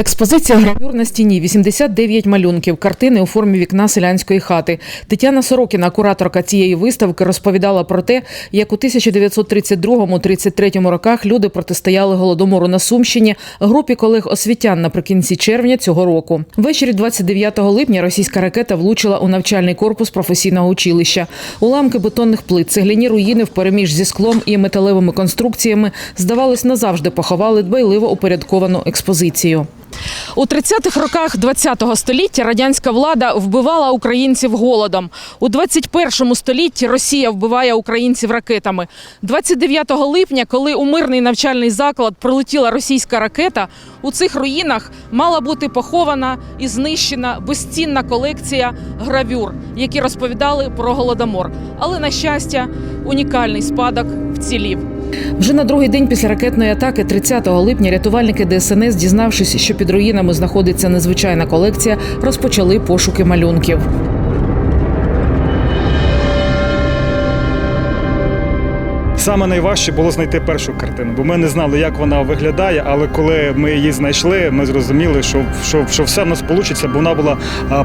Експозиція гравюр на стіні, 89 малюнків, картини у формі вікна селянської хати. Тетяна Сорокіна, кураторка цієї виставки, розповідала про те, як у 1932-33 роках люди протистояли голодомору на Сумщині групі колег освітян наприкінці червня цього року. Ввечері 29 липня російська ракета влучила у навчальний корпус професійного училища. Уламки бетонних плит, цегляні руїни впереміж зі склом і металевими конструкціями, здавалось, назавжди поховали дбайливо упорядковану експозицію. У 30-х роках ХХ століття радянська влада вбивала українців голодом. У 21 столітті Росія вбиває українців ракетами. 29 липня, коли у мирний навчальний заклад прилетіла російська ракета, у цих руїнах мала бути похована і знищена безцінна колекція гравюр, які розповідали про голодомор. Але на щастя, унікальний спадок вцілів. Вже на другий день після ракетної атаки, 30 липня, рятувальники ДСНС, дізнавшись, що під руїнами знаходиться незвичайна колекція, розпочали пошуки малюнків. Саме найважче було знайти першу картину, бо ми не знали, як вона виглядає. Але коли ми її знайшли, ми зрозуміли, що, що, що все в нас вийде, бо вона була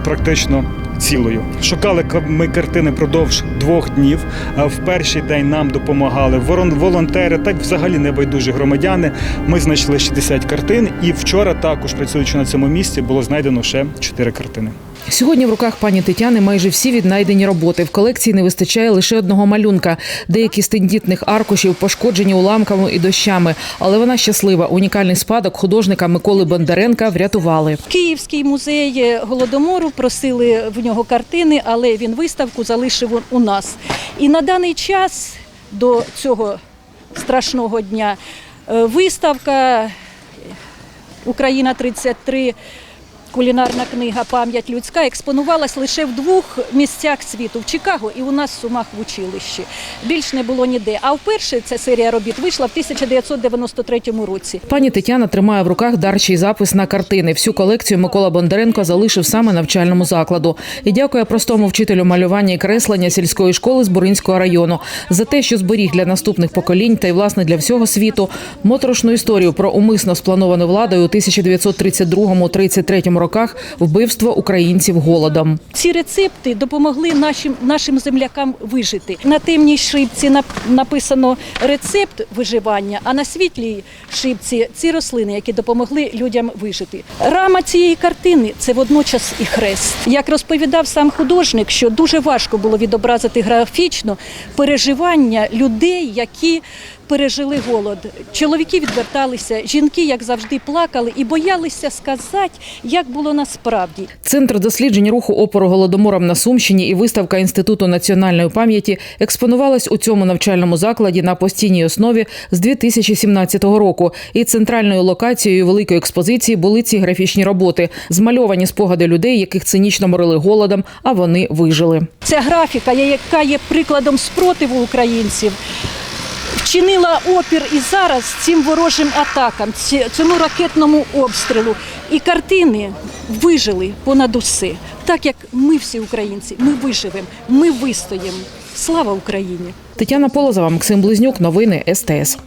практично цілою. Шукали ми картини продовж двох днів. В перший день нам допомагали волонтери, так взагалі небайдужі громадяни. Ми знайшли 60 картин, і вчора також працюючи на цьому місці, було знайдено ще 4 картини. Сьогодні в руках пані Тетяни майже всі віднайдені роботи. В колекції не вистачає лише одного малюнка. Деякі з тендітних аркушів пошкоджені уламками і дощами. Але вона щаслива. Унікальний спадок художника Миколи Бондаренка врятували. Київський музей голодомору просили в нього картини, але він виставку залишив у нас. І на даний час до цього страшного дня е, виставка Україна 33 кулінарна книга Пам'ять людська експонувалась лише в двох місцях світу в Чикаго і у нас в Сумах в училищі. Більш не було ніде. А вперше ця серія робіт вийшла в 1993 році. Пані Тетяна тримає в руках дарчий запис на картини. Всю колекцію Микола Бондаренко залишив саме навчальному закладу. І дякує простому вчителю малювання і креслення сільської школи з Буринського району за те, що зберіг для наступних поколінь та й власне для всього світу моторошну історію про умисно сплановане владою у 1932-33 роках вбивство українців голодом. Ці рецепти допомогли нашим, нашим землякам вижити. На темній шибці нап- написано рецепт виживання, а на світлій шибці ці рослини, які допомогли людям вижити. Рама цієї картини це водночас і хрест. Як розповідав сам художник, що дуже важко було відобразити графічно переживання людей, які пережили голод. Чоловіки відверталися, жінки, як завжди, плакали і боялися сказати, як було насправді. Центр досліджень руху опору голодомором на Сумщині і виставка Інституту національної пам'яті експонувалась у цьому навчальному закладі на постійній основі з 2017 року. І центральною локацією великої експозиції були ці графічні роботи, змальовані спогади людей, яких цинічно морили голодом, а вони вижили. Ця графіка, яка є прикладом спротиву українців, вчинила опір і зараз цим ворожим атакам, цьому ракетному обстрілу. І картини вижили понад усе. Так як ми всі українці, ми виживемо, ми вистоїмо. Слава Україні! Тетяна Полозова, Максим Близнюк, новини СТС.